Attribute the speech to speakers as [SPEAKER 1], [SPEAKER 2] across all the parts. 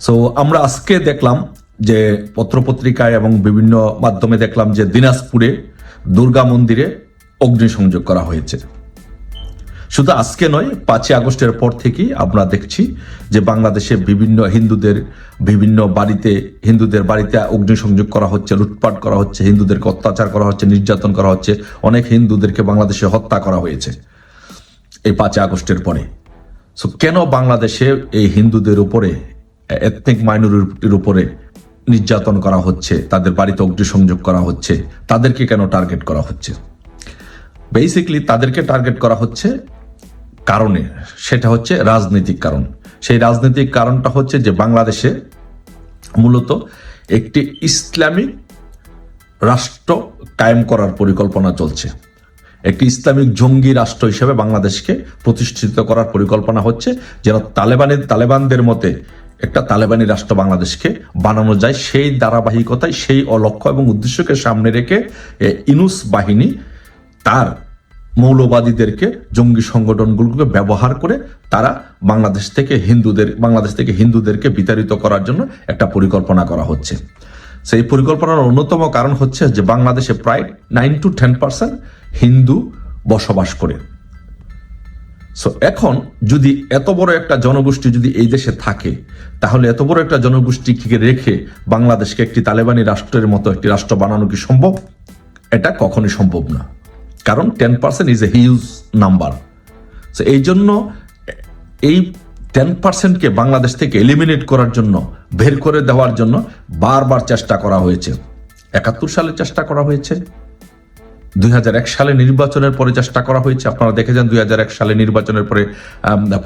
[SPEAKER 1] So আমরা আজকে দেখলাম যে পত্রপত্রিকায় এবং বিভিন্ন মাধ্যমে দেখলাম যে দিনাজপুরে দুর্গা মন্দিরে অগ্নিসংযোগ করা হয়েছে। শুধু আজকে নয়, পাঁচই আগস্টের পর থেকেই আমরা দেখছি যে বাংলাদেশে বিভিন্ন হিন্দুদের, বিভিন্ন বাড়িতে, হিন্দুদের বাড়িতে অগ্নিসংযোগ করা হচ্ছে, লুটপাট করা হচ্ছে, হিন্দুদেরকে অত্যাচার করা হচ্ছে, নির্যাতন করা হচ্ছে, অনেক হিন্দুদেরকে বাংলাদেশে হত্যা করা হয়েছে এই পাঁচই আগস্টের পরে। সো কেন বাংলাদেশে এই হিন্দুদের উপরে এথনিক মাইনরিটির উপরে নির্যাতন করা হচ্ছে, তাদের বাড়িতে অগ্নিসংযোগ করা হচ্ছে, তাদেরকে কেন টার্গেট করা হচ্ছে? বেসিকলি তাদেরকে টার্গেট করা হচ্ছে কারণে, সেটা হচ্ছে রাজনৈতিক কারণ। সেই রাজনৈতিক কারণটা হচ্ছে যে বাংলাদেশে মূলত একটি ইসলামিক রাষ্ট্র কায়েম করার পরিকল্পনা চলছে। একটি ইসলামিক জঙ্গি রাষ্ট্র হিসেবে বাংলাদেশকে প্রতিষ্ঠিত করার পরিকল্পনা হচ্ছে, যেন তালেবানের তালেবানদের মতে একটা তালেবানি রাষ্ট্র বাংলাদেশকে বানানো যায়, সেই ধারাবাহিকতায়, সেই অলক্ষ্য এবং উদ্দেশ্যকে সামনে রেখে ইনুস বাহিনী তার মৌলবাদীদেরকে, জঙ্গি সংগঠনগুলোকে ব্যবহার করে তারা বাংলাদেশ থেকে হিন্দুদের, বাংলাদেশ থেকে হিন্দুদেরকে বিতাড়িত করার জন্য একটা পরিকল্পনা করা হচ্ছে। সেই পরিকল্পনার অন্যতম কারণ হচ্ছে যে বাংলাদেশে প্রায় nine to ten percent Hindu বসবাস করে। সো এখন যদি এত বড় একটা জনগোষ্ঠী যদি এই দেশে থাকে, তাহলে এত বড় একটা জনগোষ্ঠীকে রেখে বাংলাদেশকে একটি তালেবানি রাষ্ট্রের মতো একটি রাষ্ট্র বানানো কি সম্ভব? এটা কখনই সম্ভব না। কারণ ten percent is a huge number so এই জন্য এই টেন পার্সেন্টকে বাংলাদেশ থেকে এলিমিনেট করার জন্য, বের করে দেওয়ার জন্য বারবার চেষ্টা করা হয়েছে। একাত্তর সালে চেষ্টা করা হয়েছে। দুই হাজার এক সালে নির্বাচনের পরে চেষ্টা করা হয়েছে, আপনারা দেখেছেন দুই সালে নির্বাচনের পরে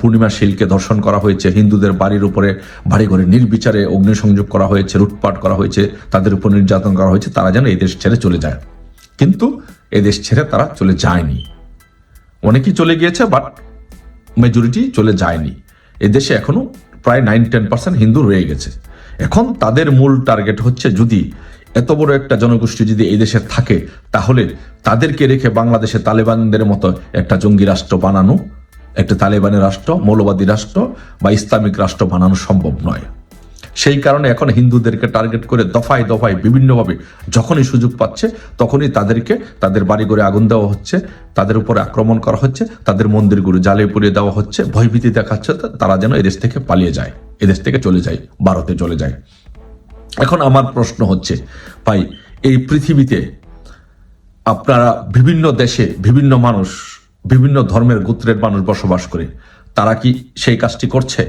[SPEAKER 1] পূর্ণিমা শীলকে ধর্ষণ করা হয়েছে, হিন্দুদের বাড়ির উপরে বাড়ি ঘরে নির্বিচারে অগ্নিসংযোগ করা হয়েছে, লুটপাট করা হয়েছে, তাদের উপর নির্যাতন করা হয়েছে, তারা যেন এই দেশ ছেড়ে চলে যায়। কিন্তু এই দেশ ছেড়ে তারা চলে যায়নি। অনেকেই চলে গিয়েছে, বাট মেজরিটি চলে যায়নি। এদেশে এখনও প্রায় নাইন, টেন পার্সেন্ট হিন্দু রয়ে গেছে। এখন তাদের মূল টার্গেট হচ্ছে যদি এত বড় একটা জনগোষ্ঠী যদি এই দেশে থাকে, তাহলে তাদেরকে রেখে বাংলাদেশে তালেবানদের মতো একটা জঙ্গি রাষ্ট্র বানানো, একটা তালেবানি রাষ্ট্র, মৌলবাদী রাষ্ট্র বা ইসলামিক রাষ্ট্র বানানো সম্ভব নয়। সেই কারণে এখন হিন্দুদেরকে টার্গেট করে দফায় দফায় বিভিন্নভাবে যখনই সুযোগ পাচ্ছে, তখনই তাদেরকে তাদের বাড়ি করে আগুন দেওয়া হচ্ছে, তাদের উপরে আক্রমণ করা হচ্ছে, তাদের মন্দিরগুলো জ্বালিয়ে পুড়িয়ে দেওয়া হচ্ছে, ভয়ভীতি দেখাচ্ছে তারা যেন এদেশ থেকে পালিয়ে যায় এদেশ থেকে চলে যায়, ভারতে চলে যায়। এখন আমার প্রশ্ন হচ্ছে, ভাই, এই পৃথিবীতে আপনারা বিভিন্ন দেশে বিভিন্ন মানুষ, বিভিন্ন ধর্মের গোত্রের মানুষ বসবাস করে, তারা কি সেই কাজটি করছে?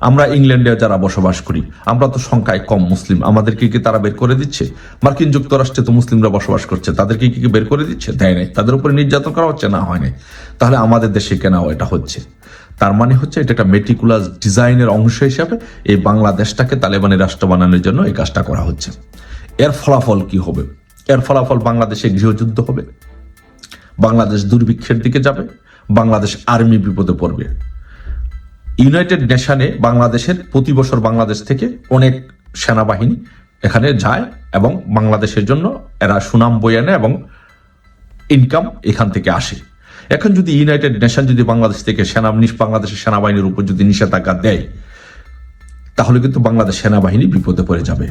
[SPEAKER 1] আমরা ইংল্যান্ডে যারা বসবাস করি, আমরা তো সংখ্যায় কম মুসলিম, আমাদেরকে কি তারা বের করে দিচ্ছে? মার্কিন যুক্তরাষ্ট্রে তো মুসলিমরা বসবাস করছে, তাদেরকে কি কি বের করে দিচ্ছে? দেয় নাই, তাদের উপরে নির্যাতন করা হচ্ছে না, হয় নাই। তাহলে আমাদের দেশে কেন এটা হচ্ছে? তার মানে হচ্ছে এটা একটা মেটিকুলাস ডিজাইনের অংশ হিসাবে এই বাংলাদেশটাকে তালেবানি রাষ্ট্র বানানোর জন্য এই কাজটা করা হচ্ছে। এর ফলাফল কি হবে? এর ফলাফল বাংলাদেশে গৃহযুদ্ধ হবে? বাংলাদেশ দুর্ভিক্ষের দিকে যাবে? বাংলাদেশ আর্মি বিপদে পড়বে? ইউনাইটেড নেশনে বাংলাদেশের প্রতি বছর বাংলাদেশ থেকে অনেক সেনাবাহিনী এখানে যায় এবং বাংলাদেশের জন্য এরা সুনাম বয়ে আনে এবং ইনকাম এখান থেকে আসে। এখন যদি ইউনাইটেড নেশন যদি বাংলাদেশ থেকে সেনা বাংলাদেশের সেনাবাহিনীর উপর যদি নিষেধাজ্ঞা দেয়, তাহলে কিন্তু বাংলাদেশ সেনাবাহিনী বিপদে পড়ে যাবে।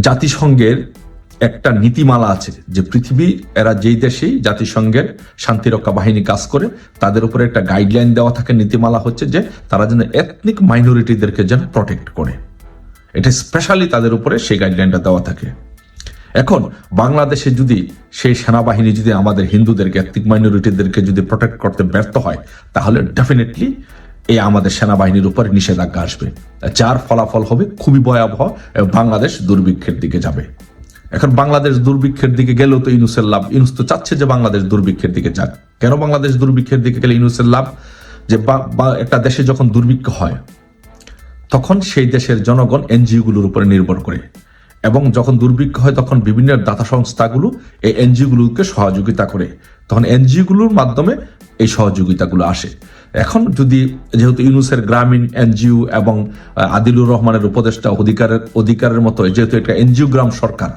[SPEAKER 1] জাতিসংঘের একটা নীতিমালা আছে যে পৃথিবী, এরা যেই দেশেই জাতিসংঘের শান্তিরক্ষা বাহিনী কাজ করে, তাদের উপরে একটা গাইডলাইন দেওয়া থাকে, নীতিমালা হচ্ছে যে তারা যেন এথনিক মাইনরিটিদেরকে যেন প্রটেক্ট করে। এটা স্পেশালি তাদের উপরে সেই গাইডলাইনটা দেওয়া থাকে। এখন বাংলাদেশে যদি সেই সেনাবাহিনী যদি আমাদের হিন্দুদেরকে এথনিক মাইনরিটিদেরকে যদি প্রোটেক্ট করতে ব্যর্থ হয়, তাহলে ডেফিনেটলি এই আমাদের সেনাবাহিনীর উপর নিষেধাজ্ঞা আসবে। যার ফলাফল হবে খুবই ভয়াবহ, এবং বাংলাদেশ দুর্ভিক্ষের দিকে যাবে। এখন বাংলাদেশ দুর্ভিক্ষের দিকে গেলেও তো ইনুসের লাভ ইনুস তো চাচ্ছে যে বাংলাদেশ দুর্ভিক্ষের দিকে যাক। কেন বাংলাদেশ দুর্ভিক্ষের দিকে গেলে ইনুসের লাভ? যে একটা দেশে যখন দুর্ভিক্ষ হয়, তখন সেই দেশের জনগণ এনজিওগুলোর উপরে নির্ভর করে। এবং যখন দুর্ভিক্ষ হয়, তখন বিভিন্ন দাতা সংস্থাগুলো এই এনজিওগুলোকে সহযোগিতা করে। তখন এনজিওগুলোর মাধ্যমে এই সহযোগিতাগুলো আসে। এখন যদি যেহেতু ইউনুসের গ্রামীণ এনজিও এবং আদিলুর রহমানের উপদেষ্টা অধিকারের অধিকারের মতো, যেহেতু একটা এনজিও গ্রাম সরকার,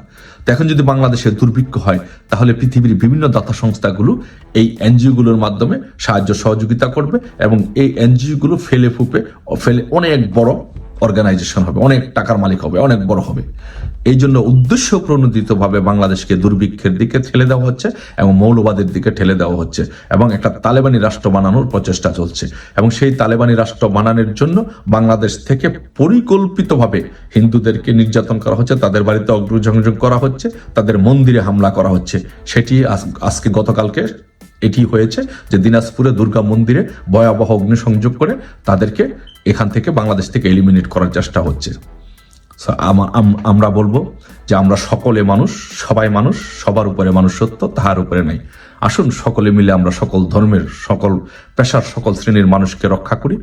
[SPEAKER 1] তো এখন যদি বাংলাদেশে দুর্ভিক্ষ হয়, তাহলে পৃথিবীর বিভিন্ন দাতা সংস্থাগুলো এই এনজিওগুলোর মাধ্যমে সাহায্য সহযোগিতা করবে এবং এই এনজিওগুলো ফেলে ফুপে, ফেলে অনেক বড় অর্গানাইজেশন হবে, অনেক টাকার মালিক হবে, অনেক বড় হবে। এই জন্য উদ্দেশ্য প্রণোদিতভাবে বাংলাদেশকে দুর্ভিক্ষের দিকে ঠেলে দেওয়া হচ্ছে এবং মৌলবাদের দিকে ঠেলে দেওয়া হচ্ছে এবং একটা তালেবানি রাষ্ট্র বানানোর প্রচেষ্টা চলছে এবং সেই তালেবানি রাষ্ট্র বানানোর জন্য বাংলাদেশ থেকে পরিকল্পিতভাবে হিন্দুদেরকে নির্যাতন করা হচ্ছে, তাদের বাড়িতে অগ্রসংযোগ করা হচ্ছে, তাদের মন্দিরে হামলা করা হচ্ছে। সেটি আজ- আজকে গতকালকে এটি হয়েছে যে দিনাজপুরে দুর্গা মন্দিরে ভয়াবহ অগ্নিসংযোগ করে তাদেরকে এখান থেকে বাংলাদেশ থেকে এলিমিনেট করার চেষ্টা হচ্ছে। আমরা বলব যে আমরা সকলে মানুষ, সবাই মানুষ, সবার উপরে মানুষ সত্য তাহার উপরে নাই। আসুন সকলে মিলে আমরা সকল ধর্মের, সকল পেশার, সকল শ্রেণির মানুষকে রক্ষা করি।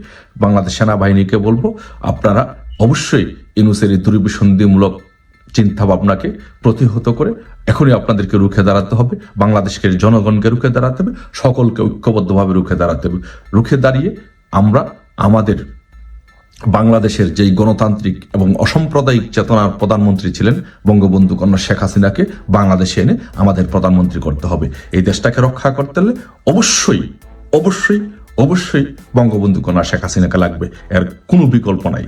[SPEAKER 1] বাংলাদেশ সেনাবাহিনীকে বলব, আপনারা অবশ্যই ইনুসের দুর্বিসন্ধিমূলক চিন্তা ভাবনাকে প্রতিহত করে এখনই আপনাদেরকে রুখে দাঁড়াতে হবে বাংলাদেশের জনগণকে রুখে দাঁড়াতে হবে, সকলকে ঐক্যবদ্ধভাবে রুখে দাঁড়াতে হবে। রুখে দাঁড়িয়ে আমরা আমাদের বাংলাদেশের যেই গণতান্ত্রিক এবং অসাম্প্রদায়িক চেতনার প্রধানমন্ত্রী ছিলেন বঙ্গবন্ধু কন্যা শেখ হাসিনাকে বাংলাদেশে এনে আমাদের প্রধানমন্ত্রী করতে হবে। এই দেশটাকে রক্ষা করতে হলে অবশ্যই অবশ্যই অবশ্যই বঙ্গবন্ধু কন্যা শেখ হাসিনাকে লাগবে। এর কোনো বিকল্প নাই।